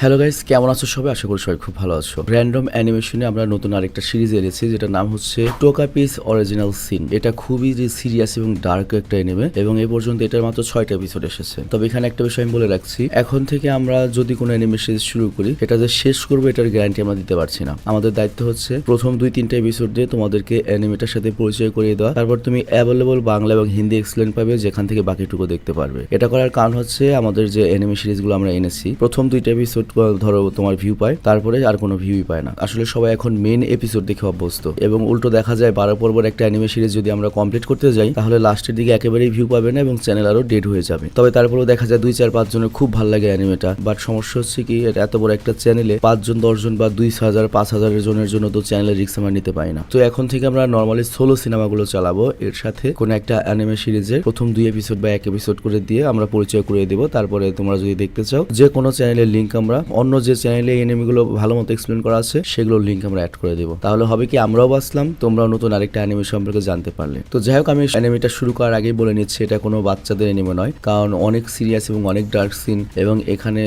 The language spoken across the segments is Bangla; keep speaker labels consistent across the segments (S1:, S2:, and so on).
S1: হ্যালো গাইস কেমন আছো সবাই? আশা করি সবাই খুব ভালো আছো। র্যান্ডম অ্যানিমেশনে আমরা নতুন আরেকটা সিরিজ এনেছি যেটা নাম হচ্ছে টোকা পিস অরিজিনাল সিন এটা খুবই সিরিয়াস এবং ডার্ক একটা এনিমে এবং এই পর্যন্ত এটার মাত্র ছয়টা এপিসোড এসেছে। তবে এখানে একটা বিষয় আমি বলে রাখছি, এখন থেকে আমরা যদি কোনো অ্যানিমে সিরিজ শুরু করি, এটা যে শেষ করব, এটার গ্যারান্টি আমরা দিতে পারছি না। আমাদের দায়িত্ব হচ্ছে, প্রথম দুই, তিনটা এপিসোড দিয়ে তোমাদেরকে অ্যানিমেটার সাথে পরিচয় করিয়ে দেওয়া। তারপর তুমি অ্যাভেলেবল বাংলা এবং হিন্দি এক্সপ্লেন পাবে, যেখান থেকে বাকিটুকু দেখতে পারবে। এটা করার কারণ হচ্ছে, আমাদের যে অ্যানিমে সিরিজগুলো আমরা এনেছি, প্রথম দুইটা এপিসোড ধরো তোমার ভিউ পায়, তারপরে আর কোনো ভিউই পায় না। আসলে সবাই এখন মেন এপিসোড দেখে অভ্যস্ত। এবং উল্টো দেখা যায়, বারো পর্বর একটা অ্যানিমে সিরিজ যদি আমরা কমপ্লিট করতে যাই, তাহলে লাস্টের দিকে একেবারেই ভিউ পাবে না এবং চ্যানেল আরও ডেড হয়ে যাবে। তবে তারপরেও দেখা যায়, দুই চার পাঁচ জনের খুব ভালো লাগে অ্যানিমেটা বাট সমস্যা হচ্ছে কি এত বড় একটা চ্যানেলে পাঁচজন, দশজন বা দুই হাজার, পাঁচ হাজারের জনের জন্য তো চ্যানেলের রিক্স আমরা নিতে পারি না। তো এখন থেকে আমরা নর্মালি সোলো সিনেমাগুলো চালাবো। এর সাথে কোনো একটা অ্যানিমে সিরিজের প্রথম দুই এপিসোড বা এক এপিসোড করে দিয়ে আমরা পরিচয় করে দেবো। তারপরে তোমরা যদি দেখতে চাও যে কোনো চ্যানেলের লিঙ্ক আমরা অন্য যে চ্যানেলে এনিমিগুলো ভালো মতো এক্সপ্লেন করা আছে, সেগুলোর লিঙ্ক আমরা অ্যাড করে দেবো। তাহলে হবে কি, আমরাও বাঁচলাম, তোমরাও নতুন আরেকটা অ্যানিমে সম্পর্কে জানতে পারলে। তো যাই হোক, আমি অ্যানিমেটা শুরু করার আগেই বলে নিচ্ছি, এটা কোনো বাচ্চাদের অ্যানিমে নয়, কারণ অনেক সিরিয়াস এবং অনেক ডার্ক সিন এবং এখানে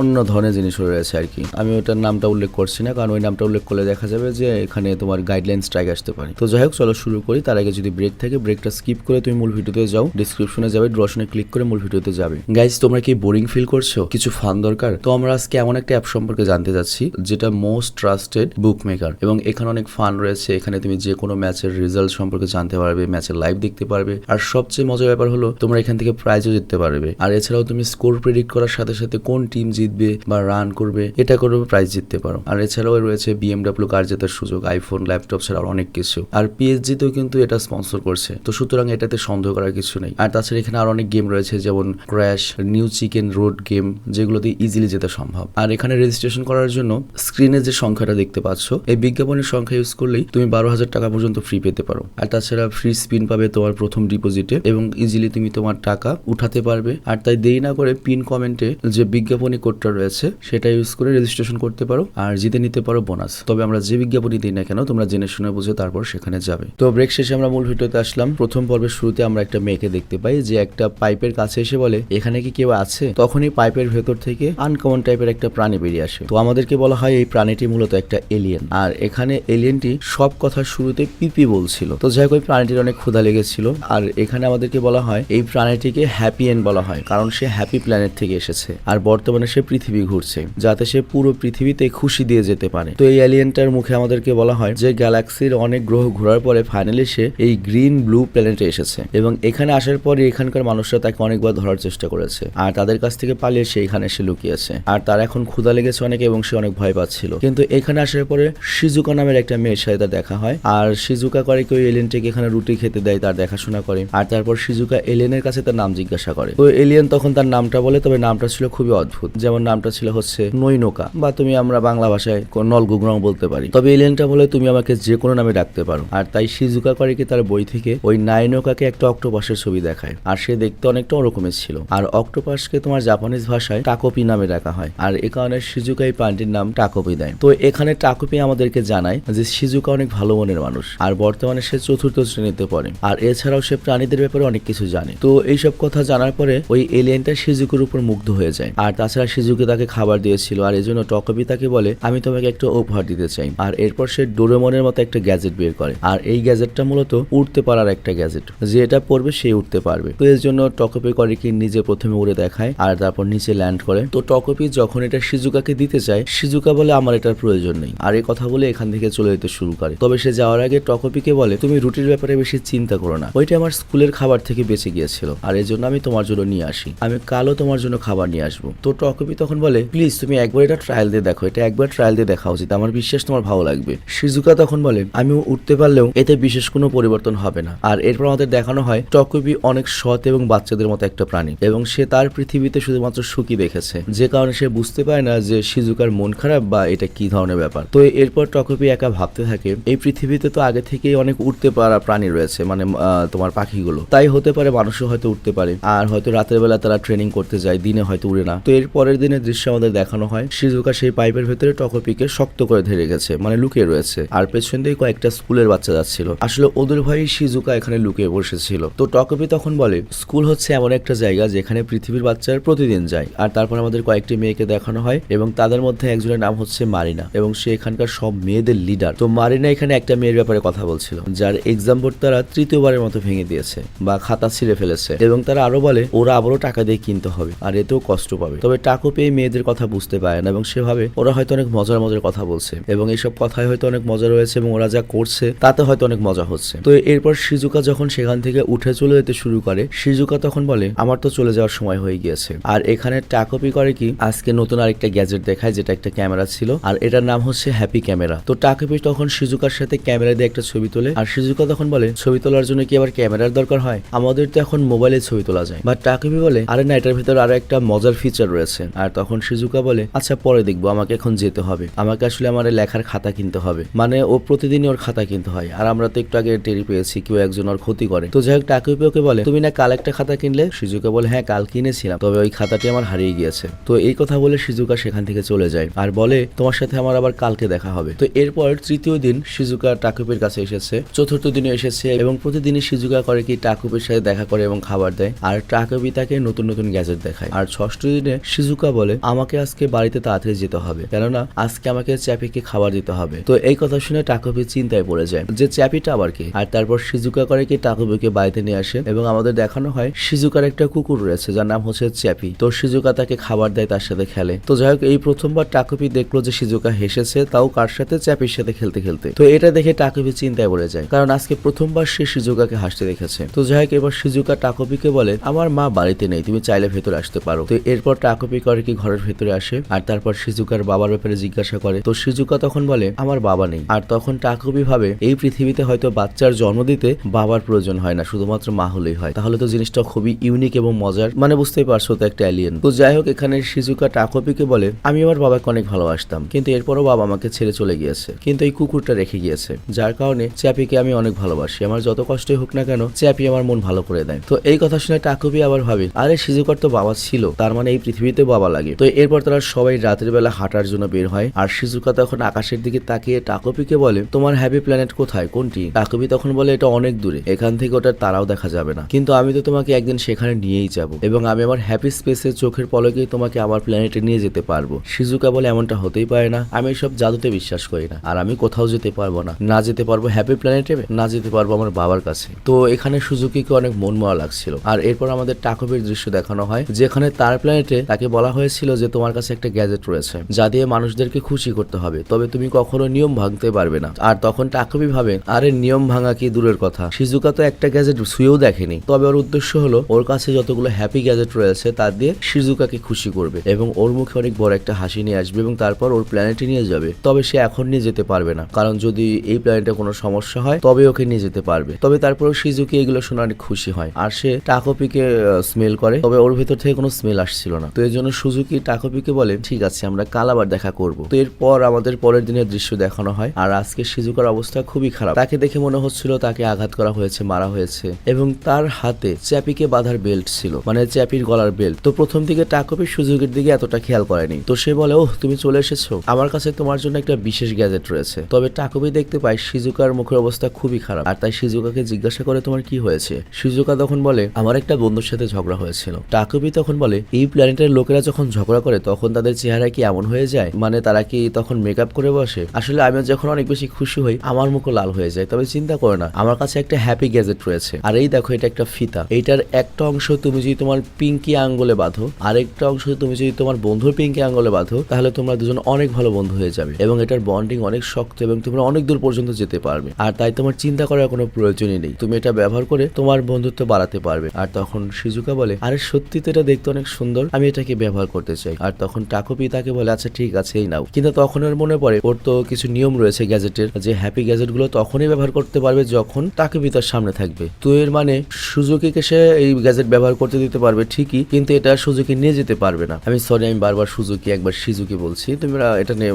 S1: অন্য ধরনের জিনিস রয়েছে আর কি। আমি ওটার নামটা উল্লেখ করছি না, কারণ ওই নামটা উল্লেখ করলে দেখা যাবে যে এখানে তোমার গাইডলাইন স্ট্রাইক আসতে পারে। তো যাই হোক, চলো শুরু করি। তার আগে যদি ব্রেক থাকে ব্রেকটা স্কিপ করে তুমি মূল ভিডিওতে যাও ডিসক্রিপশনে যাবে ড্রশনে ক্লিক করে মূল ভিডিওতে যাবে। গাইজ তোমরা কি বোরিং ফিল করছ? কিছু ফান দরকার? তো আমরা এমন একটা অ্যাপ সম্পর্কে জানতে যাচ্ছি, যেটা মোস্ট ট্রাস্টেড বুক মেকার এবং এখানে অনেক ফান রয়েছে, এখানে তুমি যে কোনো ম্যাচের রেজাল্ট সম্পর্কে জানতে পারবে ম্যাচের লাইভ দেখতে পারবে। আর সবচেয়ে মজার ব্যাপার হলো, তোমরা এখান থেকে প্রাইজও জিততে পারবে। আর এছাড়াও তুমি স্কোর প্রেডিক্ট করার সাথে সাথে কোন টিম জিতবে বা রান করবে, এটা করে প্রাইজ জিততে পারো। আর এছাড়াও রয়েছে বিএমডাব্লিউ কার জেতার সুযোগ আইফোন ল্যাপটপ ছাড়া অনেক কিছু। আর পিএসজি তেও কিন্তু এটা স্পন্সর করছে। তো সুতরাং এটাতে সন্দেহ করার কিছু নেই। আর তাছাড়া এখানে আর অনেক গেম রয়েছে, যেমন crash new chicken road game যেগুলোতে ইজিলি যেতে সম্ভব। আর এখানে রেজিস্ট্রেশন করার জন্য স্ক্রিনে যে সংখ্যাটা দেখতে পাচ্ছ, এই বিজ্ঞাপনের সংখ্যা ইউজ করলেই তুমি বারো হাজার টাকা পর্যন্ত ফ্রি পেতে পারো। আর তাছাড়া ফ্রি স্পিন পাবে তোমার প্রথম ডিপোজিটে এবং ইজিলি তুমি তোমার টাকা উঠাতে পারবে। আর তাই দেরি না করে পিন কমেন্টে যে বিজ্ঞাপনী কোডটা রয়েছে, সেটা ইউজ করে রেজিস্ট্রেশন করতে পারো আর জিতে নিতে পারো বোনাস তবে আমরা যে বিজ্ঞাপনী দিই না কেন, তোমরা জেনে শুনে বুঝে তারপর সেখানে যাবে। তো ব্রেক শেষে আমরা মূল ভিডিওতে আসলাম। প্রথম পর্বের শুরুতে আমরা একটা মেয়েকে দেখতে পাই, যে একটা পাইপের কাছে এসে বলে, এখানে কি কেউ আছে? তখনই পাইপের ভেতর থেকে আনকমন টাইপের একটা প্রাণী বেরিয়ে আসে। তো আমাদেরকে বলা হয় এই প্রাণীটি মূলত একটা এলিয়েন আর এখানে এলিয়েনটি সব কথার শুরুতে পিপি বলছিল। তো যাই হোক ওই প্রাণীটির অনেক ক্ষুধা লেগেছিল। আর এখানে আমাদেরকে বলা হয় এই প্রাণীটিকে হ্যাপি এন্ড বলা হয়, কারণ সে হ্যাপি প্ল্যানেট থেকে এসেছে। আর বর্তমানে সে পৃথিবী ঘুরছে, যাতে সে পুরো পৃথিবীতে খুশি দিয়ে যেতে পারে। তো এই এলিয়েনটার মুখে আমাদেরকে বলা হয় যে গ্যালাক্সির অনেক গ্রহ ঘোরার পরে ফাইনালি সে এই গ্রিন ব্লু প্ল্যানেটে এসেছে। এবং এখানে আসার পরে এখানকার মানুষরা তাকে অনেকবার ধরার চেষ্টা করেছে। আর তাদের কাছ থেকে পালিয়ে সে এখানে এসে লুকিয়েছে। আর তার এখন ক্ষুধা লেগেছে অনেক এবং সে অনেক ভয় পাচ্ছিল। কিন্তু এখানে আসার পরে সিজুকা নামের একটা মেয়ের সাথে তার দেখা হয়। আর সিজুকা করে কেউ এলিয়েনটাকে এখানে রুটি খেতে দেয়, তার দেখাশোনা করে। আর তারপর সিজুকা এলিয়েনের কাছে তার নাম জিজ্ঞাসা করে। তো এলিয়েন তখন তার নামটা বলে, তবে নামটা ছিল খুবই অদ্ভুত। যেমন নামটা ছিল হচ্ছে নৈনকা, বা তুমি আমরা বাংলা ভাষায় নলগুগ্রং বলতে পারি। তবে এলিয়েনটা বলে, তুমি আমাকে যে কোনো নামে ডাকতে পারো। আর তাই সিজুকা করে কি তার বই থেকে ওই নাইনোকাকে একটা অক্টোপাসের ছবি দেখায়। আর সে দেখতে অনেকটা ওরকমের ছিল। আর অক্টোপাসকে তোমার জাপানিজ ভাষায় টাকোপি নামে ডাকা হয়। আর এ কারণে সিজুকা এই প্রাণীটির নাম টাকোপি দেয়। তো এখানে টাকোপি আমাদেরকে জানায় যে সিজুকা অনেক ভালো মনের মানুষ, আর বর্তমানে সে চতুর্থ শ্রেণীতে পড়ে। আর এছাড়াও সে প্রাণীদের ব্যাপারে অনেক কিছু জানে। তো এইসব কথা জানার পরে ওই এলিয়েনটা সিজুকের উপর মুগ্ধ হয়ে যায়। আর তাছাড়া সিজুকে তাকে খাবার দিয়েছিল, আর এজন্য টকবি তাকে বলে, আমি তোমাকে একটা উপহার দিতে চাই। আর এরপর সে ডোরেমনের মতো একটা গ্যাজেট বের করে। আর এই গ্যাজেটটা মূলত উঠতে পারার একটা গ্যাজেট। যে এটা পড়বে, সে উঠতে পারবে। তো এর জন্য টকপি করে কি নিজে প্রথমে উড়ে দেখায়, আর তারপর নিচে ল্যান্ড করে। তো টকপি যখন এটা সিজুকাকে দিতে চায় সিজুকা বলে আমার এটার প্রয়োজন নেই। আর এই কথা বলে এখান থেকে চলে যেতে শুরু করে। তবে সে যাওয়ার আগে টকপিকে বলে, তুমি রুটির ব্যাপারে বেশি চিন্তা করো না। ওইটা আমার স্কুলের খাবার থেকে বেঁচে গিয়েছিল। আর এই জন্য আমি তোমার জন্য নিয়ে আসি। আমি কালও তোমার জন্য খাবার নিয়ে আসব। তো টকপি তখন বলে, প্লিজ, তুমি একবার এটা ট্রায়াল দিয়ে দেখো। এটা একবার ট্রায়াল দিয়ে দেখা উচিত। আমার বিশ্বাস তোমার ভালো লাগবে। সিজুকা তখন বলে আমি উঠতে পারলেও এতে বিশেষ কোনো পরিবর্তন হবে না। আর এরপর আমাদের দেখানো হয় টকবি অনেক সৎ এবং বাচ্চাদের মতো একটা প্রাণী। এবং সে তার পৃথিবীতে শুধুমাত্র সুখী দেখেছে। যে কারণে সে বুঝতে পারে না যে সিজুকার মন খারাপ বা এটা কি ধরনের ব্যাপার। তো এরপর টকপি একা ভাবতে থাকে, এই পৃথিবীতে তো আগে থেকেই অনেক উঠতে পারা প্রাণী রয়েছে মানে তোমার পাখিগুলো। তাই হতে পারে মানুষও হয়তো উঠতে পারে, আর হয়তো রাতের বেলা তারা ট্রেনিং করতে যায়, দিনে হয়তো উড়ে না। তো এর পরের দিনের দৃশ্য আমাদের দেখানো হয়, সিজুকা সেই পাইপের ভেতরে টকপিকে শক্ত করে ধরে গেছে মানে লুকিয়ে রয়েছে, আর পেছন দিয়ে কয়েকটা স্কুলের বাচ্চা যাচ্ছিল। আসলে ওদের ভাই সিজুকা এখানে লুকিয়ে বসেছিল। তো টকপি তখন বলে, স্কুল হচ্ছে এমন একটা জায়গা যেখানে পৃথিবীর বাচ্চারা প্রতিদিন যায়, আর তারপর আমাদের কয়েকটি মেয়েকে দেখানো হয় এবং তাদের মধ্যে একজনের নাম হচ্ছে মারিনা এবং সে এখানকার সব মেয়েদের লিডার তো মারিনা এখানে একটা মেয়ের ব্যাপারে কথা বলছিল, যার এক্সাম বোর্ড তারা তৃতীয়বারের মতো ভেঙে দিয়েছে বা খাতা ছিঁড়ে ফেলেছে এবং তারা আরও বলে, ওরা আবারও টাকা দিয়ে কিনতে হবে, আর এতেও কষ্ট পাবে। তবে টাকো পেয়ে মেয়েদের কথা বুঝতে পারে না এবং সেভাবে ওরা হয়তো অনেক মজার মজার কথা বলছে এবং এইসব কথায় হয়তো অনেক মজা রয়েছে এবং ওরা যা করছে, তাতে হয়তো অনেক মজা হচ্ছে। তো এরপর সিজুকা যখন সেখান থেকে উঠে চলে যেতে শুরু করে সিজুকা তখন বলে, আমার তো চলে যাওয়ার সময় হয়ে গিয়েছে। আর এখানে টাকোপি করে কি, আজকে নতুন আরেকটা গ্যাজেট দেখায়, যেটা একটা ক্যামেরা ছিল, আর এটার নাম হচ্ছে হ্যাপি ক্যামেরা। তো টাকোপি তখন সিজুকার সাথে ক্যামেরা দিয়ে একটা ছবি তোলে, আর সিজুকা তখন বলে, ছবি তোলার জন্য কি আবার ক্যামেরার দরকার হয়? আমাদের তো এখন মোবাইলে ছবি তোলা যায়। বা টাকোপি বলে, আরে না, এটার ভিতরে আরও একটা মজার ফিচার রয়েছে। আর তখন সিজুকা বলে আচ্ছা পরে দেখব, আমাকে এখন যেতে হবে। আমাকে আসলে আমার লেখার খাতা কিনতে হবে। মানে ও প্রতিদিনই ওর খাতা কিনতে হয়। আর আমরা তো একটু আগে টেরি পেয়েছি, কেউ একজন ওর ক্ষতি করে। তো যাই হোক টাকুপি ওকে বলে, তুমি না কাল একটা খাতা কিনলে? সিজুকা বলে হ্যাঁ কাল কিনেছিলাম, তবে ওই খাতাটি আমার হারিয়ে গিয়েছে। তো এই কথা বলে সিজুকা সেখান থেকে চলে যায় আর বলে, তোমার সাথে আমার আবার কালকে দেখা হবে। তো এরপর তৃতীয় দিন সিজুকা টাকুপির কাছে এসেছে। চতুর্থ দিনে এসেছে এবং প্রতিদিনই সিজুকা করে কি টাকুপির সাথে দেখা করে এবং খাবার দেয়। আর টাকুপি তাকে নতুন নতুন গ্যাজেট দেখায়। আর ষষ্ঠ দিনে সিজুকা বলে, আমাকে আজকে বাড়িতে তাড়াতাড়ি যেতে হবে। কেননা, আজকে আমাকে চ্যাপিকে খাবার দিতে হবে। তো এই কথা শুনে টাকুপি চিন্তায় পড়ে যায় যে চ্যাপিটা আবার কি? আর তারপর সিজুকা করে কি টাকুপিকে বাড়িতে নিয়ে আসে এবং আমাদের দেখানো হয় সিজুকার একটা কুকুর রয়েছে যার নাম হচ্ছে চ্যাপি। তো সিজুকা তাকে খাবার দেয় তার সাথে তো যাই হোক, এই প্রথমবার টাকুপি দেখল যে সিজুকা হেসেছে, তাও কার সাথে? চ্যাপির সাথে খেলতে খেলতে। তো এটা দেখে টাকুপি চিন্তায় পড়ে যায়, কারণ আজকে প্রথমবার সে সিজুকাকে হাসতে দেখেছে। তো যাই হোক, এবার সিজুকা টাকুপিকে বলে, আমার মা বাড়িতে নেই, তুমি চাইলে ভেতরে আসতে পারো। তো এরপর টাকুপি করে কি ঘরের ভেতরে আসে, আর তারপর সিজুকার বাবার ব্যাপারে জিজ্ঞাসা করে। তো সিজুকা তখন বলে, আমার বাবা নেই। আর তখন টাকুপি ভাবে, এই পৃথিবীতে হয়তো বাচ্চার জন্ম দিতে বাবার প্রয়োজন হয় না, শুধুমাত্র মা হলেই হয়। তাহলে তো জিনিসটা খুবই ইউনিক এবং মজার মানে বুঝতেই পারছ, তো একটা অ্যালিয়েন তো যাই হোক, এখানে সিজুকা টাকোপিকে বলে, আমি আমার বাবাকে অনেক ভালোবাসতাম, কিন্তু এরপরও বাবা আমাকে ছেড়ে চলে গিয়েছে। কিন্তু এই কুকুরটা রেখে গিয়েছে, যার কারণে চ্যাপিকে আমি অনেক ভালোবাসি। আমার যত কষ্টই হোক না কেন, চ্যাপি আমার মন ভালো করে দেয়। তো এই কথা শুনে টাকুপি আবার ভাবে, আরে, সিজুকার তো বাবা ছিল, তার মানে এই পৃথিবীতে বাবা লাগে। তো এরপর তারা সবাই রাতের বেলা হাঁটার জন্য বের হয়, আর সিজুকা তখন আকাশের দিকে তাকিয়ে টাকোপিকে বলে, তোমার হ্যাপি প্ল্যানেট কোথায়? কোনটি? টাকোপি তখন বলে, এটা অনেক দূরে, এখান থেকে ওটার তারাও দেখা যাবে না। কিন্তু আমি তো তোমাকে একদিন সেখানে নিয়েই যাব, এবং আমি আমার হ্যাপি স্পেসে চোখের পলকেই তোমাকে আমার প্ল্যানেটে নিয়ে যেতে পারব। সিজুকা বলে এমনটা হতেই পারে না। আমি সব জাদুতে বিশ্বাস করি না। আর আমি কোথাও যেতে পারব না। না যেতে পারব হ্যাপি প্ল্যানেটে না যেতে পারব আমার বাবার কাছে। তো এখানে সুজুকিকে অনেক মন মরা লাগছিল। আর এরপর আমাদের টাকবির দৃশ্য দেখানো হয়, যেখানে তার প্ল্যানেটে তাকে বলা হয়েছিল যে তোমার কাছে একটা গ্যাজেট রয়েছে, যা দিয়ে মানুষদেরকে খুশি করতে হবে। তবে তুমি কখনো নিয়ম ভাঙতে পারবে না। আর তখন টাকবি ভাবে, আরে নিয়ম ভাঙা কি দূরের কথা? শিজুকা তো একটা গ্যাজেট শুয়েও দেখেনি। তবে ওর উদ্দেশ্য হলো, ওর কাছে যতগুলো হ্যাপি গ্যাজেট রয়েছে তা দিয়ে শিজুকাকে খুশি করবে। এবং ওর মুখে অনেক বড় একটা হাসি নিয়ে আসবে এবং তারপর ওর প্ল্যানেটে নিয়ে যাবে। তবে সে এখন নিয়ে যেতে পারবে না। কারণ যদি এই প্ল্যানেটে কোনো সমস্যা হয়, তবে ওকে নিয়ে যেতে পারবে। তবে তারপরেও শিজুকি এগুলো শুনে অনেক খুশি হয়। আর সে টাকোপিকে স্মেল করে। তবে ওর ভেতর থেকে কোনো স্মেল আসছিল না। তো এর জন্য সুজুকি টাকোপিকে বলে, ঠিক আছে, আমরা কাল আবার দেখা করব। তো এরপর আমাদের পরের দিনের দৃশ্য দেখানো হয়। আর আজকে সিজুকার অবস্থা খুবই খারাপ। তাকে দেখে মনে হচ্ছিল তাকে আঘাত করা হয়েছে, মারা হয়েছে। এবং তার হাতে চ্যাপিকে বাঁধার বেল্ট ছিল। মানে চ্যাপির গলার বেল্ট তো প্রথম দিকে টাকোপি সুজুকির দিকে এতটা খেয়াল করেনি। তো সে বলে, ওহ, তুমি চলে এসেছ? আমার কাছে তোমার জন্য একটা বিশেষ গ্যাজেট রয়েছে। তবে টাকোপি দেখতে পায় সিজুকার মুখের অবস্থা খুবই খারাপ। আর তাই সিজুকাকে জিজ্ঞাসা করে তোমার কি হয়েছে? সিজুকা তখন বলে, আমার একটা বন্ধুর সাথে ঝগড়া হয়েছিল। টাকোপি তখন বলে, এই প্ল্যানেটের লোকেরা যখন ঝগড়া করে, তখন তাদের চেহারা কি এমন হয়ে যায়? মানে তারা কি তখন মেকআপ করে বসে? আসলে আমি যখন অনেক বেশি খুশি হই, আমার মুখও লাল হয়ে যায়। তবে চিন্তা করো না, আমার কাছে একটা হ্যাপি গ্যাজেট রয়েছে। আর এই দেখো, এটা একটা ফিতা। এইটার একটা অংশ তুমি যদি তোমার পিঙ্কি আঙ্গুলে বাঁধো, আরেকটা অংশ তুমি যদি তোমার বন্ধুর পিঙ্কি আঙ্গুলে বাঁধো, তাহলে তোমরা দুজন অনেক ভালো বন্ধু হয়ে যাবে এবং এটার বন্ডিং অনেক শক্ত এবং তোমরা অনেক দূর পর্যন্ত যেতে পারবে। আর তাই তোমার চিন্তা করার কোনো প্রয়োজনই নেই। তুমি এটা ব্যবহার করে তোমার বন্ধুত্ব বাড়াতে পারবে। আর তখন সিজুকা বলে, আরে সত্যি তো এটা দেখতে অনেক সুন্দর, আমি এটাকে ব্যবহার করতে চাই। আর তখন টাকোপি তাকে বলে আচ্ছা ঠিক আছে এই নাও। কিন্তু তখন ওর মনে পড়ে, ওর তো কিছু নিয়ম রয়েছে গ্যাজেটের, যে হ্যাপি গ্যাজেটগুলো তখনই ব্যবহার করতে পারবে যখন টাকোপি তার সামনে থাকবে। তো এর মানে সুজুকিকে সে এই গ্যাজেট ব্যবহার করতে দিতে পারবে ঠিকই, কিন্তু এটা সুজুকি নিয়ে যেতে পারবে না। আমি সরি আমি বারবার সুজুকি, একবার সিজুকি বলছি। তোমরা এটা নিয়ে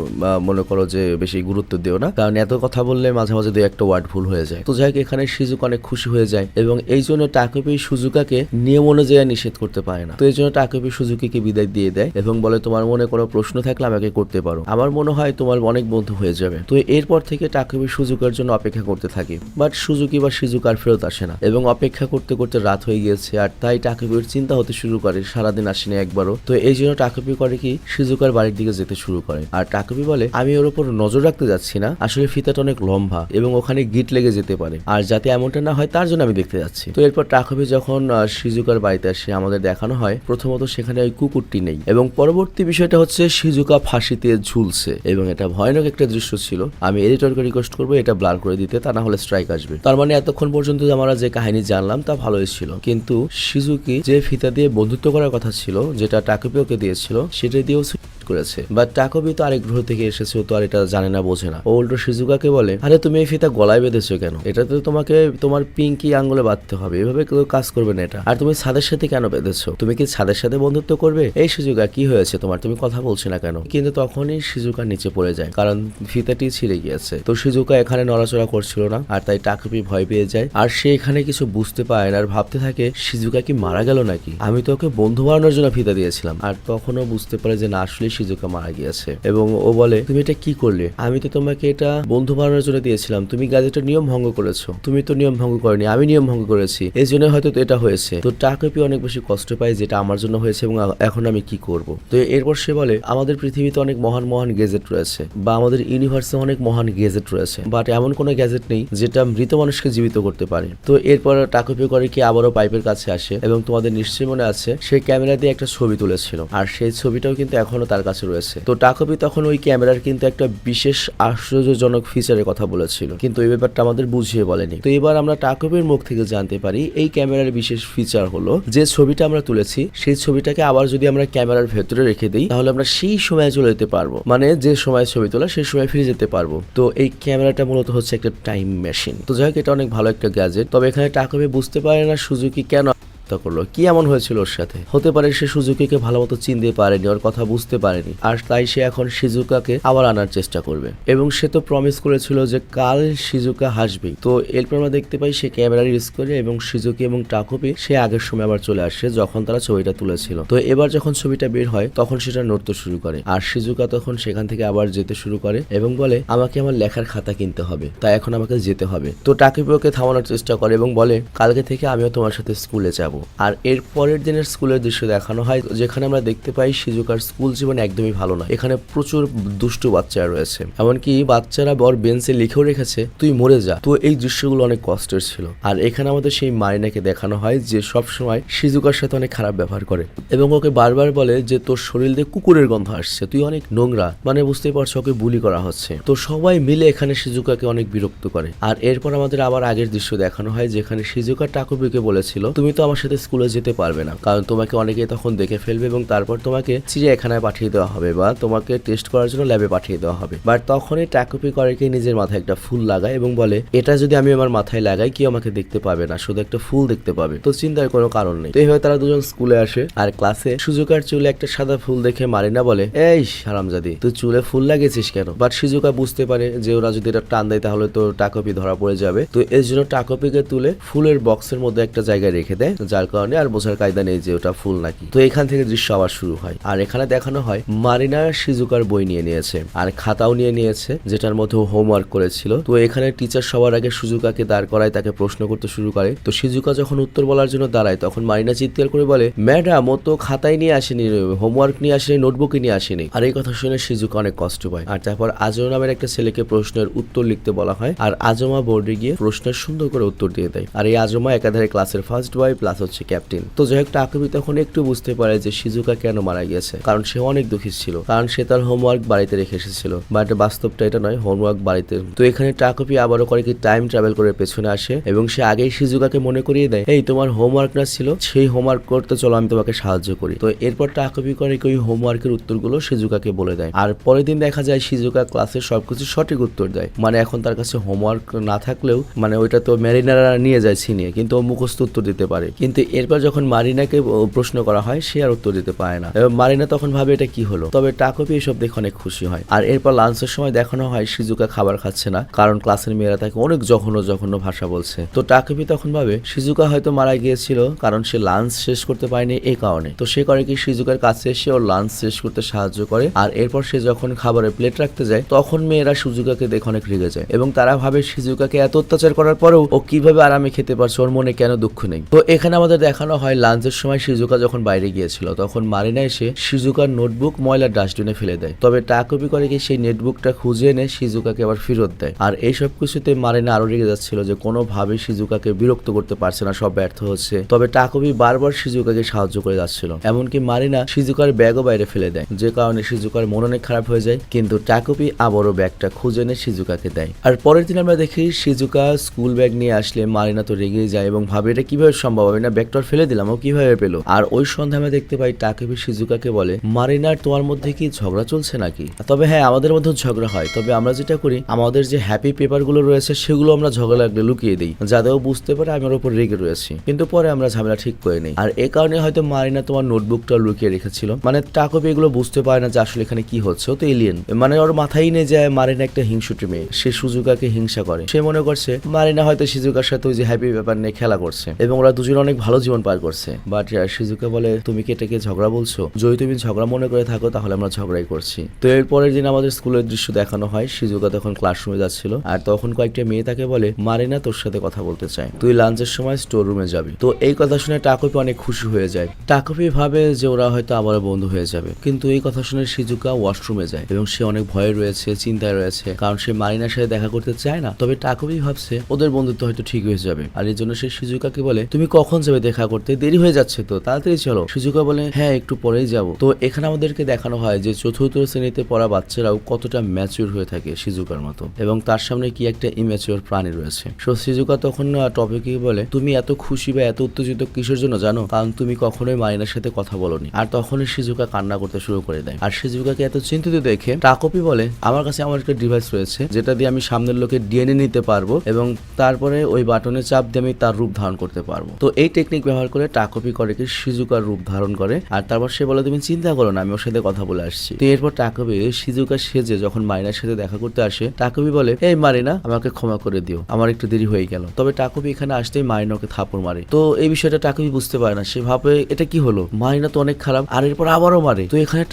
S1: মনে করো যে বেশি গুরুত্ব দিও না। কারণ এত কথা বললে মাঝে মাঝে দুই একটা ওয়ার্ড ভুল হয়ে যায়। তো যাই এখানে সিজুক অনেক খুশি হয়ে যায় এবং এই জন্য টাকুপি সুজুকাকে নিয়ম অনুযায়ী নিষেধ করতে পারে না। তো এই জন্য টাকুপি সুজুকিকে বিদায় দিয়ে দেয় এবং বলে, তোমার মনে কোনো প্রশ্ন থাকলে আমাকে করতে পারো। আমার মনে হয় তোমার অনেক বন্ধু হয়ে যাবে। তো এরপর থেকে টাকুপি সুজুকার জন্য অপেক্ষা করতে থাকে। বাট সুজুকি বা সিজুক আর ফেরত আসে না এবং অপেক্ষা করতে করতে রাত হয়ে গিয়েছে। আর তাই টাকুপির চিন্তা হতে শুরু করে, সারাদিন আসেনি একবারও। তো এই জন্য টাকুপি টাকুপি করে কি, সিজুকার বাড়ির দিকে যেতে শুরু করে। আর টাকুপি বলে আমি ওর উপর নজর রাখতে যাচ্ছি না, আসলে ফিতাটা অনেক লম্বা এবং ওখানে গিট লেগে যেতে পারে। আর যাতে এমনটা না হয়, তার জন্য আমি দেখতে যাচ্ছি। তো এরপর টাকুপি যখন সিজুকার বাড়িতে আসে, আমাদের দেখানো হয়, প্রথমত সেখানে ওই কুকুরটি নেই। এবং পরবর্তী বিষয়টা হচ্ছে, সিজুকা ফাঁসিতে ঝুলছে এবং এটা ভয়ানক একটা দৃশ্য ছিল। আমি এডিটরকে রিকোয়েস্ট করব, এটা ব্লার করে দিতে, তা না হলে স্ট্রাইক আসবে। তার মানে এতক্ষণ পর্যন্ত আমরা যে কাহিনী জানলাম, তা ভালোই ছিল। কিন্তু সিজুকি যে ফিতা দিয়ে বন্ধুত্ব করার কথা ছিল, যেটা টাকুপি ওকে দিয়েছিল সেটা দিয়েও করেছে। বাট টাকবি তো আরেক গ্রহ থেকে এসেছে তো আর এটা জানে না, বোঝে না। ও উল্টো সিজুকাকে বলে, আরে তুমি এই ফিতা গলায় বেঁধেছো কেন? এটা তো তোমাকে, তোমার পিঙ্কি আঙ্গুলে বাঁধতে হবে। এভাবে কেউ কাজ করবে না এটা। আর তুমি ছাদের সাথে কেন বেঁধেছো? তুমি কি ছাদের সাথে বন্ধুত্ব করবে? এই সিজুকা কি হয়েছে তোমার? তুমি কথা বলছো না কেন? কিন্তু তখনই সিজুকা নিচে পড়ে যায়, কারণ ফিতাটি ছিঁড়ে গিয়েছে। তো সিজুকা এখানে নড়াচড়া করছিল না, আর তাই টাকুপি ভয় পেয়ে যায়। আর সে এখানে কিছু বুঝতে পারে না, আর ভাবতে থাকে সিজুকা কি মারা গেল নাকি? আমি তো ওকে বন্ধু বানানোর জন্য ফিতা দিয়েছিলাম। আর তখনও বুঝতে পারে যে না, আসলে সিজুকা মারা গিয়েছে। এবং ও বলে, তুমি এটা কি করলে? আমি তো তোমাকে এটা বন্ধু বানানোর জন্য দিয়েছিলাম। তুমি গ্যাজেটের নিয়ম ভঙ্গ করেছ। তুমি তো নিয়ম ভঙ্গ করনি, আমি নিয়ম ভঙ্গ করেছি। এই জন্য হয়তো এটা হয়েছে। তো টাকপি অনেক বেশি কষ্ট পায় যেটা আমার জন্য হয়েছে এবং এখন আমি কি করব? তো এরপর সে বলে, আমাদের পৃথিবীতে অনেক মহান মহান গেজেট রয়েছে বা আমাদের ইউনিভার্সে অনেক মহান গেজেট রয়েছে বাট এমন কোনো গ্যাজেট নেই যেটা মৃত মানুষকে জীবিত করতে পারে। তো এরপর টাকপি করে কি আবারও পাইপের কাছে আসে এবং তোমাদের নিশ্চয়ই মনে আছে, সে ক্যামেরা দিয়ে একটা ছবি তুলেছিল। আর সেই ছবিটাও কিন্তু এখনও তার কাছে রয়েছে। তো টাকপি তখন ওই ক্যামেরার কিন্তু একটা বিশেষ আশ্চর্যজনক ফিচারের কথা বলেছিল। কিন্তু এই ব্যাপারটা আমাদের বুঝিয়ে বলেনি। তো এবার আমরা টাকপির মুখ থেকে জানতে পারি, এই ক্যামেরার বিশেষ ফিচার হলো যে ছবিটা আমরা তুলেছি, সেই ছবিটাকে আবার যদি আমরা ক্যামেরার ভেতরে রেখে দিই, তাহলে আমরা সেই সময় চলে যেতে পারব। মানে যে সময় ছবি তোলা, সেই সময় ফিরে যেতে পারব। তো এই ক্যামেরাটা মূলত হচ্ছে একটা টাইম মেশিন তো যাই হোক, এটা অনেক ভালো একটা গ্যাজেট তবে এখানে টাকপি বুঝতে পারে না সুজুকি কেন হত্যা করল। কি এমন হয়েছিল ওর সাথে? হতে পারে সে সুজুকিকে ভালো মতো চিনতে পারেনি, ওর কথা বুঝতে পারেনি, আর তাই সে এখন সিজুকাকে আবার আনার চেষ্টা করবে। এবং সে তো প্রমিস করেছিল যে কাল সিজুকা হাসবে। তো এরপর আমরা দেখতে পাই সে ক্যামেরা ইউজ করে এবং সিজুকি এবং টাকুপি সে আগের সময় আবার চলে আসে যখন তারা ছবিটা তুলেছিল। তো এবার যখন ছবিটা বের হয়, তখন সেটা নড়তে শুরু করে। আর সিজুকা তখন সেখান থেকে আবার যেতে শুরু করে এবং বলে, আমাকে আমার লেখার খাতা কিনতে হবে। তাই এখন আমাকে যেতে হবে। তো টাকুপি ওকে থামানোর চেষ্টা করে এবং বলে, কালকে থেকে আমিও তোমার সাথে স্কুলে যাব। আর এর পরের দিনের স্কুলের দৃশ্য দেখানো হয়, যেখানে আমরা দেখতে পাই সিজুকার স্কুল জীবন একদমই ভালো না এখানে প্রচুর দুষ্টু বাচ্চারা রয়েছে। এমনকি বাচ্চারা বর বেঞ্চে লিখেও রেখেছে, তুই মরে যা। তো এই দৃশ্যগুলো অনেক কষ্টের ছিল। আর এখানে আমাদের সেই মারিনাকে দেখানো হয়, যে সব সময় সিজুকার সাথে অনেক খারাপ ব্যবহার করে। এবং ওকে বারবার বলে যে, তোর শরীর দিয়ে কুকুরের গন্ধ আসছে, তুই অনেক নোংরা। মানে বুঝতেই পারছ, ওকে বুলি করা হচ্ছে। তো সবাই মিলে এখানে সিজুকাকে অনেক বিরক্ত করে। আর এরপর আমাদের আবার আগের দৃশ্য দেখানো হয়, যেখানে সিজুকা টাকুবিকে বলেছিল, তুমি তো আমার সাথে স্কুলে যেতে পারবে না। কারণ তোমাকে অনেকে তখন দেখে ফেলবে এবং তারপর তোমাকে চিড়িয়াখানায় পাঠিয়ে দেওয়া হবে বা তোমাকে টেস্ট করার জন্য ল্যাবে পাঠিয়ে দেওয়া হবে। বাট তখনই টাকুপি করে কি নিজের মাথায় একটা ফুল লাগায় এবং বলে, এটা যদি আমি আমার মাথায় লাগাই, কেউ আমাকে দেখতে পাবে না। শুধু একটা ফুল দেখতে পাবে। তো চিন্তার কোনো কারণ নেই। এইভাবে তারা দুজন স্কুলে আসে আর ক্লাসে সুজুকার চুলে একটা সাদা ফুল দেখে মারিনা বলে, এই হারামজাদি, তুই চুলে ফুল লাগিয়েছিস কেন? বাট সিজুকা বুঝতে পারে যে ওরা যদি এটা টান দেয়, তাহলে তো টাকপি ধরা পড়ে যাবে। তো এর জন্য টাকপিকে তুলে ফুলের বক্সের মধ্যে একটা জায়গায় রেখে দেয় যার কারণে আর বোঝার কায়দা নেই যে ওটা ফুল নাকি। তো এখান থেকে দৃশ্য আবার শুরু হয়। আর এখানে দেখানো হয় মারিনা সিজুকার বই নিয়ে নিয়েছে আর খাতাও নিয়ে নিয়েছে, যেটার মধ্যে হোমওয়ার্ক করেছিল। তো এখানে টিচার সবার আগে সুজুকাকে দাঁড় করায়, তাকে প্রশ্ন করতে শুরু করে। তো সিজুকা যখন উত্তর বলার জন্য দাঁড়ায়, তখন মারিনা চিৎকার করে বলে, ম্যাডাম, ও তো খাতায় নিয়ে আসেনি হোমওয়ার্ক নিয়ে আসেনি নোটবুকে নিয়ে আসেনি। আর এই কথা শুনে সিজুকা অনেক কষ্ট পায়। আর তারপর আজমা নামের একটা ছেলেকে প্রশ্নের উত্তর লিখতে বলা হয়। আর আজমা বোর্ডে গিয়ে প্রশ্নের সুন্দর করে উত্তর দিয়ে দেয়। আর এই আজমা একাধারে ক্লাসের ফার্স্ট বয় প্লাস হচ্ছে ক্যাপ্টেন। তো যাই হোক টাকুবি তখন একটু বুঝতে পারে যে সিজুকা কেন মারা গিয়েছে কারণ সে অনেক দুঃখী ছিল, কারণ সে তার হোমওয়ার্ক বাড়িতে রেখে এসেছিল। বাট বাস্তবটা এটা নয় হোমওয়ার্ক বাড়িতে। তো এখানে টাকুপি আবারও করে কি টাইম ট্রাভেল করে পেছনে আসে, এবং সে আগেই সিজুকাকে মনে করিয়ে দেয়, এই, তোমার হোমওয়ার্ক না ছিল, সেই হোমওয়ার্ক করতে চলো, আমি তোমাকে সাহায্য করি। তো এরপর টাকুপি করে কি ওই হোমওয়ার্কের উত্তরগুলো সিজুকাকে বলে দেয়। আর পরের দিন দেখা যায় সিজুকা ক্লাসের সবকিছু সঠিক উত্তর দেয়। মানে এখন তার কাছে হোমওয়ার্ক না থাকলেও মানে ওইটা তো ম্যারিনারা নিয়ে যায় ছিনিয়ে, কিন্তু ও মুখস্থ উত্তর দিতে পারে। কিন্তু এরপর যখন মারিনাকে প্রশ্ন করা হয়, সে আর উত্তর দিতে পারে না। এবং মারিনা তখন ভাবে এটা কি হলো। তবে টাকপি এসব দেখে অনেক খুশি হয়। আর এরপর লাঞ্চের সময় দেখানো হয় সিজুকা খাবার খাচ্ছে না, কারণ ক্লাসের মেয়েরা তাকে অনেক জঘন্য জঘন্য ভাষা বলছে। তো টাকপি তখন ভাবে সিজুকা হয়তো মারা গিয়েছিল, কারণ সে লাঞ্চ শেষ করতে পারেনি এই কারণে। তো সে করে কি সিজুকার কাছে এসে ওর লাঞ্চ শেষ করতে সাহায্য করে, আর এরপর সে যখন খাবারের প্লেট রাখতে যায়, তখন মেয়েরা সুজুকাকে দেখে অনেক রেগে যায়। এবং তারা ভাবে সিজুকাকে এত অত্যাচার করার পরেও ও কীভাবে আরামে খেতে পারছে, ওর মনে কেন দুঃখ নেই। তো এখানে আমাদের আমাদের দেখানো হয় লাঞ্চের সময় সিজুকা যখন বাইরে গিয়েছিল, তখন মারিনা এসে সিজুকার নোটবুক ময়লার ডাস্টবিনে ফেলে দেয়। তবে টাকবি করে কি সেই নেটবুকটা খুঁজে এনে সিজুকাকে আবার ফেরত দেয়। আর এই সব কিছুতে মারিনা আরও রেগে যাচ্ছিল যে কোনোভাবে সিজুকাকে বিরক্ত করতে পারছে না, সব ব্যর্থ হচ্ছে। তবে টাকবি বারবার সিজুকাকে সাহায্য করে যাচ্ছিল। এমনকি মারিনা সিজুকার ব্যাগও বাইরে ফেলে দেয়, যে কারণে সিজুকার মন অনেক খারাপ হয়ে যায়। কিন্তু টাকবি আবারও ব্যাগটা খুঁজে এনে সিজুকাকে দেয়। আর পরের দিন আমরা দেখি সিজুকা স্কুল ব্যাগ নিয়ে আসলে মারিনা তো রেগেই যায় এবং ভাবে এটা কীভাবে সম্ভব হবে না ওর ফেলে দিলাম, ও কীভাবে পেল? আর ওই সন্ধ্যা আমরা দেখতে পাই টাকেবি সিজুকাকে বলে, মারিনার, তোমার মধ্যে কি ঝগড়া চলছে নাকি? তবে হ্যাঁ আমাদের মধ্যে ঝগড়া হয়। তবে আমরা যেটা করি, আমাদের যে হ্যাপি পেপারগুলো রয়েছে, সেগুলো আমরা ঝগড়া লাগলে লুকিয়ে দিই, যাতে ও বুঝতে পারে আমি ওর উপর রেগে রয়েছি। কিন্তু পরে আমরা ঝামেলা ঠিক করে নিই। আর এ কারণে হয়তো মারিনা তোমার নোটবুকটা লুকিয়ে রেখেছিল। মানে টাকবি এগুলো বুঝতে পারে না যে আসলে এখানে কি হচ্ছে, ও তো এলিয়েন মানে ওর মাথায় নেই যায় মারিনা একটা হিংসুটি মেয়ে। সে সুজুকাকে হিংসা করে। সে মনে করছে, মারিনা হয়তো সিজুকার সাথে ওই যে হ্যাপি ব্যাপার নিয়ে খেলা করছে। এবং ওরা দুজন অনেক ভালো জীবন পার করছে। বাট সিজুকা বলে, তুমি কি এটাকে ঝগড়া বলছো? যদি তুমি ঝগড়া মনে করে থাকো, তাহলে আমরা ঝগড়াই করছি। তো এর পরের দিন আমাদের স্কুলের দৃশ্য দেখানো হয়। সিজুকা তখন ক্লাসরুমে যাচ্ছিল। আর তখন কয়েকটা মেয়ে তাকে বলে মারিনা তোর সাথে কথা বলতে চায় তুই লাঞ্চের সময় স্টোর রুমে যাবি। তো এই কথা শুনে টাকপি অনেক খুশি হয়ে যায়। টাকপি ভাবে যে ওরা হয়তো আবারও বন্ধু হয়ে যাবে। কিন্তু এই কথা শুনে সিজুকা ওয়াশরুমে যায় এবং সে অনেক ভয়ে রয়েছে, চিন্তায় রয়েছে। কারণ সে মারিনার সাথে দেখা করতে চায় না। তবে টাকবি ভাবছে, ওদের বন্ধুত্ব হয়তো ঠিক হয়ে যাবে। আর এই জন্য সে সিজুকাকে বলে, তুমি কখন যাবে দেখা করতে দেরি হয়ে যাচ্ছে তো তাড়াতাড়ি চলো। সিজুকা বলে হ্যাঁ একটু পরেই যাব। তো এখানে আমাদেরকে দেখানো হয় যে চতুর্থ শ্রেণীতে পড়া বাচ্চারাও কতটা ম্যাচিউর হয়ে থাকে সিজুকার মতো এবং তার সামনে কি একটা ইম্যাচিউর প্রাণী রয়েছে। সো সিজুকা তখন টপিকে বলে, তুমি এত খুশি বা এত উত্তেজিত কিসের জন্য জানো? কারণ তুমি কখনোই মাইনার সাথে কথা বলনি। আর তখনই সিজুকা কান্না করতে শুরু করে দেয়। আর সিজুকাকে এত চিন্তিত দেখে টাকপি বলে, আমার কাছে আমার একটা ডিভাইস রয়েছে, যেটা দিয়ে আমি সামনের লোকের ডিএনএ নিতে পারব এবং তারপরে ওই বাটনে চাপ দিয়ে আমি তার রূপ ধারণ করতে পারব। তো এই টেকনিক ব্যবহার করে টাকপি করে কি সিজুকার রূপ ধারণ করে। আর তারপর সে বলে, তুমি চিন্তা করো না, আমি ওর সাথে কথা বলে আসছি। তো এরপর টাকবি সিজুকা সেজে যখন মাইনার সাথে দেখা করতে আসে টাকবি বলে, এই মারিনা, আমাকে ক্ষমা করে দিও। আমার একটু দেরি হয়ে গেল। তবে টাকবি এখানে আসতেই মারিনা ওকে থাপড় মারে। তো এই বিষয়টা টাকবি বুঝতে পারে না, সে ভাবে, এটা কি হলো? মারিনা তো অনেক খারাপ, আর এরপর আবারও মারে। তো এখানে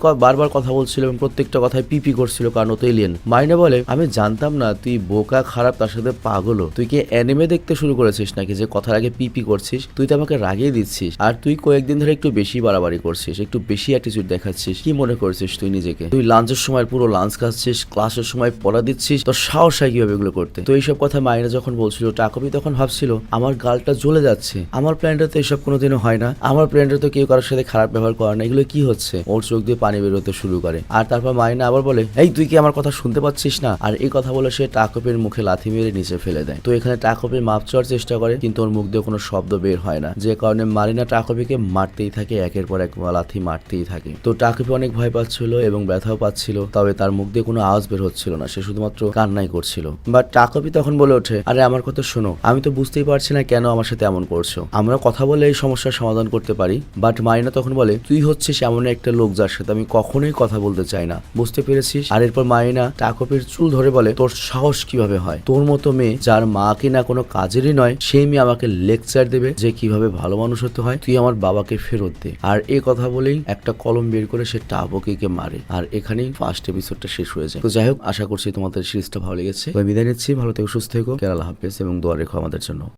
S1: ক- বারবার কথা বলছিল এবং প্রত্যেকটা কথায় পিপি করছিল, কারণ ও তো এলিয়েন মারিনা বলে, আমি জানতাম না, তুই বোকা, খারাপ, তার সাথে পাগলও। তুই কি অ্যানিমে দেখতে শুরু করেছিস নাকি? যে কথার আগে পিপি করছিস? তুই তো আমাকে রাগিয়ে দিচ্ছিস। আর তুই কয়েকদিন ধরে একটু বেশি বাড়াবাড়ি করছিস, একটু বেশি অ্যাটিটিউড দেখাচ্ছিস। কি মনে করছিস তুই নিজেকে? তুই লাঞ্চের সময় পুরো লাঞ্চ খাচ্ছিস, ক্লাসের সময় পড়া দিচ্ছিস, তোর সাহস হয় কীভাবে এগুলো করতে? তো এইসব কথা মাইনা যখন বলছিল, টাকবি তখন ভাবছিল, আমার গালটা জ্বলে যাচ্ছে। আমার প্ল্যানটা তো এসব কোনোদিনও হয় না। আমার প্ল্যানটা তো কেউ কারোর সাথে খারাপ ব্যবহার করে না। এগুলো কি হচ্ছে? ওর চোখ দিয়ে পানি বেরোতে শুরু করে। আর তারপর মাইনা আবার বলে, এই, তুই কি আমার কথা শুনতে পাচ্ছিস না? আর এই কথা বলে সে টাকপের মুখে লাথি মেরে নিচে ফেলে দেয়। তো এখানে টাকপের মাপ চাওয়ার চেষ্টা করে, কিন্তু ওর মুখ দিয়ে কোনো শব্দ বের হয় না। যে কারণে মারিনা টাকপিকে মারতেই থাকে, একের পর এক লাথি মারতেই থাকে। তো টাকপি অনেক ভয় পাচ্ছিল এবং ব্যথাও পাচ্ছিল, তবে তার মুখ দিয়ে কোনো আওয়াজ বের হচ্ছিল না, সে শুধুমাত্র কান্নাই করছিল। বাট টাকপি তখন বলে ওঠে, আরে, আমার কথা শোনো, আমি তো বুঝতেই পারছি না কেন আমার সাথে এমন করছ। আমরা কথা বলে এই সমস্যার সমাধান করতে পারি, বাট মারিনা তখন বলে, তুই হচ্ছিস এমন একটা লোক যার সাথে আমি কখনোই কথা বলতে চাই না। বুঝতে পেরেছিস? আর এরপর মারিনা টাকপের চুল ধরে বলে, তোর সাহস কীভাবে হয়? তোর মতো মেয়ে, যার মা কিনা কোনো কাজেরই নয়, সেই মেয়ে আমাকে লেকচার দেবে যে কীভাবে ভালো মানুষ হতে হয়, তুই আমার বাবাকে ফেরত দে। আর এ কথা বলেই একটা কলম বের করে সে টাবকিকে মারে। আর এখানেই ফার্স্ট এপিসোডটা শেষ হয়ে যায়। তো যাই হোক আশা করছি তোমাদের সিরিজটা ভালো লেগেছে। তো বিদায় নিচ্ছি, ভালো থেকে, সুস্থ থেকো। কেরালা হাফেজ এবং দোয়া রেখো আমাদের জন্য।